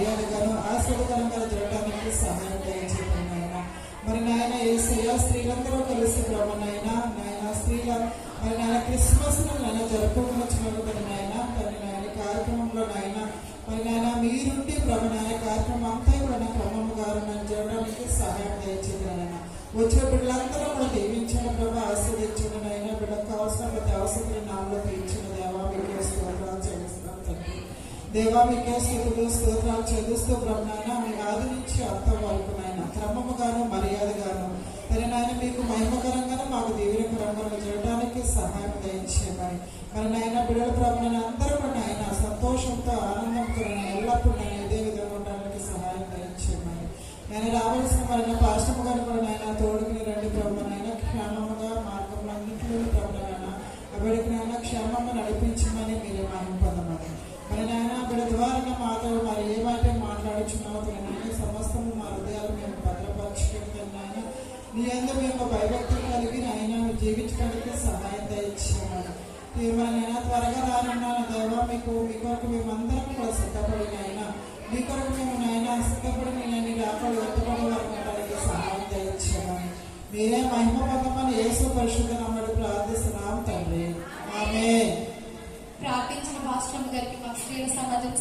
మర్యాదగాను ఆశీర్వదనంగా జరగడానికి సహాయం దయచేయండి నాయన మరి నాయన ఏసయ్య స్త్రీలందరూ కలిసి ప్రభు నాయన నాయన స్త్రీల మరి నాయన క్రిస్మస్ నాయన జరుపుకోవచ్చున్నారు కదా నాయన మరి నాయన కార్యక్రమంలో నాయన మరి నాయన మీరుండి ప్రభు నాయన కార్యక్రమం అంతా కూడా క్రమం క్రమము గారు నన్ను సహాయం దయచేయండి నాయన వచ్చే పిల్లలందరూ కూడా దీవించిన ప్రభు. దేవా మీకే స్థుతులు స్తోత్రాలు చెల్లిస్తూ ప్రభు మీ ఆది నుంచి అంతం వరకు నాయన క్రమముగాను మర్యాదగాను. మరి నాయన మీకు మహిమకరంగాను మాకు దీవెనకరంగా చేయడానికి సహాయం దయచేయమని. మరి నాయన బిడ్డల ప్రభుత్వం అందరూ కూడా నాయన సంతోషంతో ఆనందంతో ఎల్లప్పుడూ నేను ఇదే విధంగా ఉండడానికి సహాయం దయచేయమని. నేను రావాల్సిన మరి పాశ్రమ గారు కూడా నాయన తోడుకుని రండి ప్రభు నాయన. క్షేమముగా మార్గంలో అన్నింటిలో ప్రభు నాయన. అవిడికి నాయన క్షేమంగా నడిపించమని మీరే మహిమ పొందమని మరి నాయన మాట్లాడుచున్నామో నాయన సమస్తము మా హృదయాలు మేము భద్రపరచుకుంటున్నాను నీ అందరూ మేము భయభక్తులు కలిగి నాయన జీవించడానికి సహాయం దయచేయమని తీర్మానైనా త్వరగా రానున్నాను దేవా మీకు మీ కొరకు మేమందరం కూడా సిద్ధపడి నాయన మీ కొరకు మేము నాయన సిద్ధపడి నేను రాకలు ఎత్తపడి వారికి ఉండడానికి సహాయం దయచేయమని మీరే మహిమ పొందమని యేసు పరిశుద్ధ నమ్మడి ప్రార్థిస్తున్నాం తండ్రి. ఆమె ప్రార్థించిన భాస్కర్ గారికి మా స్త్రీల సమాజం